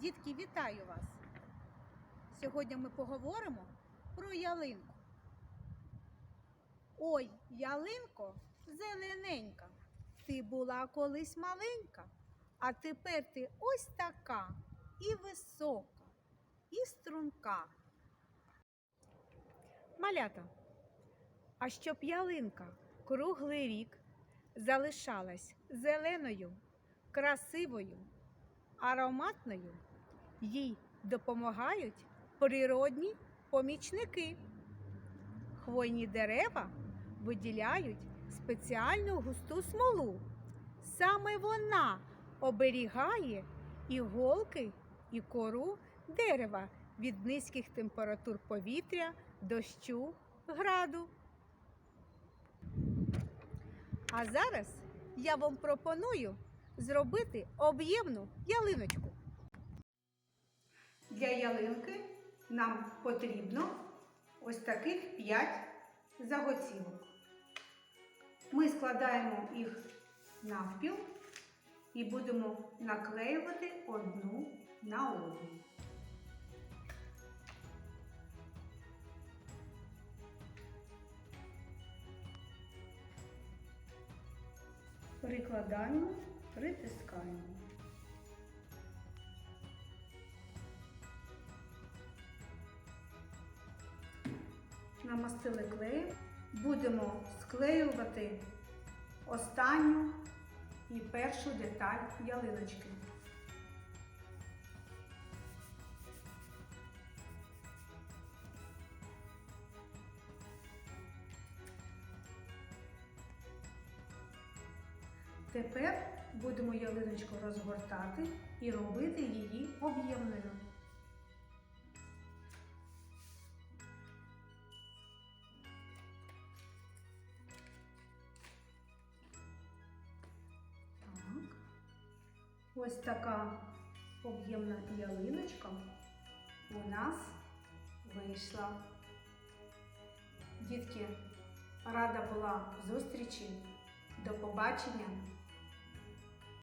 Дітки, вітаю вас! Сьогодні ми поговоримо про ялинку. Ой, ялинко, зелененька, ти була колись маленька, а тепер ти ось така і висока, і струнка. Малята, а щоб ялинка круглий рік залишалась зеленою, красивою, ароматною, їй допомагають природні помічники. Хвойні дерева виділяють спеціальну густу смолу. Саме вона оберігає і голки, і кору дерева від низьких температур повітря, дощу, граду. А зараз я вам пропоную зробити об'ємну ялиночку. Для ялинки нам потрібно ось таких 5 заготівок. Ми складаємо їх навпіл і будемо наклеювати одну на одну. Прикладаємо, притискаємо. Намастили клеєм. Будемо склеювати останню і першу деталь ялиночки. Тепер будемо ялиночку розгортати і робити її об'ємною. Ось така об'ємна ялиночка у нас вийшла. Дітки, рада була зустрічі. До побачення!